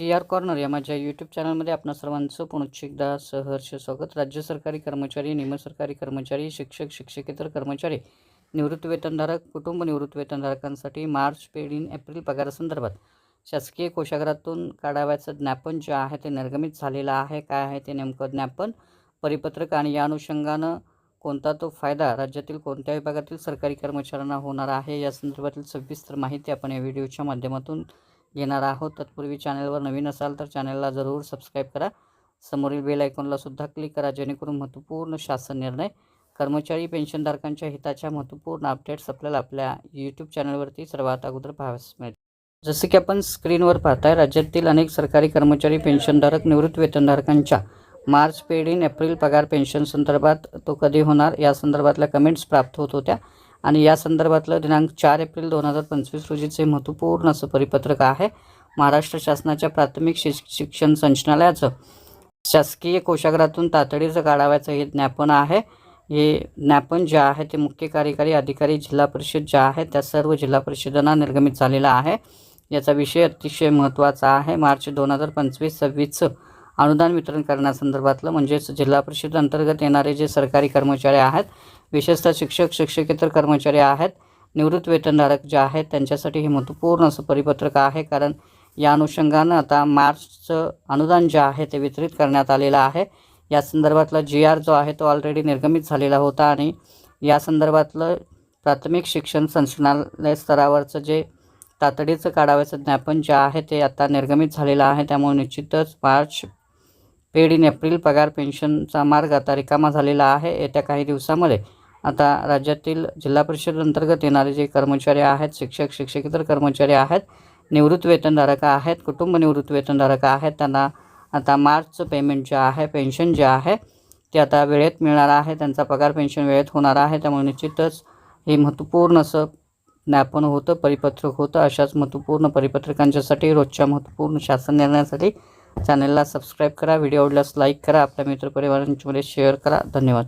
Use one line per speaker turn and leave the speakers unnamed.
जी R corner या माझ्या YouTube चॅनलमध्ये आपणा सर्वांचं पुनश्च एकदा सहर्ष स्वागत. राज्य सरकारी कर्मचारी निमसरकारी कर्मचारी शिक्षक शिक्षकेतर कर्मचारी निवृत्त वेतनधारक कुटुंब निवृत्त वेतनधारकांसाठी मार्च पेड इन एप्रिल पगारासंदर्भात शासकीय कोशागारातून काढाव्याचं ज्ञापन जे आहे ते निर्गमित झालेलं आहे. काय आहे ते नेमकं ज्ञापन? परिपत्रक आणि या अनुषंगानं कोणता तो फायदा राज्यातील कोणत्या विभागातील सरकारी कर्मचाऱ्यांना होणार आहे? या संदर्भातील सविस्तर माहिती आपण या व्हिडिओच्या माध्यमातून घेणार आहोत. तत्पूर्वी चॅनलवर नवीन असाल तर चॅनलला जरूर सबस्क्राईब करा. समोरील बेल आयकॉनलासुद्धा क्लिक करा जेणेकरून महत्त्वपूर्ण शासन निर्णय कर्मचारी पेन्शनधारकांच्या हिताच्या महत्त्वपूर्ण अपडेट्स आपल्याला आपल्या यूट्यूब चॅनलवरती सर्वात अगोदर पाहावयास मिळेल. जसे की आपण स्क्रीनवर पाहताय राज्यातील अनेक सरकारी कर्मचारी पेन्शनधारक निवृत्त वेतनधारकांच्या मार्च पेड इन एप्रिल पगार पेन्शन संदर्भात तो कधी होणार या संदर्भातल्या कमेंट्स प्राप्त होत होत्या. आणि या संदर्भातलं दिनांक चार एप्रिल दोन हजार पंचवीस रोजीचे महत्त्वपूर्ण असं परिपत्रक आहे. महाराष्ट्र शासनाच्या प्राथमिक शिक शिक्षण संचालनालयाचं शासकीय कोशागरातून तातडीचं काढावायचं हे ज्ञापन आहे. हे ज्ञापन जे आहे ते मुख्य कार्यकारी अधिकारी जिल्हा परिषद ज्या आहे त्या सर्व जिल्हा परिषदांना निर्गमित झालेला आहे. याचा विषय अतिशय महत्त्वाचा आहे. मार्च दोन हजार पंचवीस सव्वीसचं अनुदान वितरण करण्यासंदर्भातलं म्हणजेच जिल्हा परिषद अंतर्गत येणारे जे सरकारी कर्मचारी आहेत विशेषतः शिक्षक शिक्षकेतर कर्मचारी आहेत निवृत्त वेतनधारक जे आहेत त्यांच्यासाठी हे महत्त्वपूर्ण असं परिपत्रक आहे. कारण या अनुषंगानं आता मार्चचं अनुदान जे आहे ते वितरित करण्यात आलेलं आहे. या संदर्भातला जी आर जो आहे तो ऑलरेडी निर्गमित झालेला होता आणि या संदर्भातलं प्राथमिक शिक्षण संशोधनालय स्तरावरचं जे तातडीचं काढावयाचं ज्ञापन जे आहे ते आता निर्गमित झालेलं आहे. त्यामुळे निश्चितच मार्च पेड इन एप्रिल पगार पेन्शनचा मार्ग आता रिकामा झालेला आहे. येत्या काही दिवसामध्ये आता राज्यातील जिल्हा परिषद अंतर्गत येणारे जे कर्मचारी आहेत शिक्षक शिक्षकेतर कर्मचारी आहेत निवृत्त वेतनधारक आहेत कुटुंब निवृत्त वेतनधारक आहेत त्यांना आता मार्चचं पेमेंट जे आहे पेन्शन जे आहे ते आता वेळेत मिळणार आहे. त्यांचा पगार पेन्शन वेळेत होणार आहे. त्यामुळे निश्चितच हे महत्त्वपूर्ण असं ज्ञापन होतं परिपत्रक होतं. अशाच महत्त्वपूर्ण परिपत्रकांच्यासाठी रोजच्या महत्त्वपूर्ण शासन निर्णयासाठी चॅनलला सबस्क्राईब करा व्हिडिओ आवडल्यास लाईक करा आपल्या मित्रपरिवारांच्यामध्ये शेअर करा. धन्यवाद.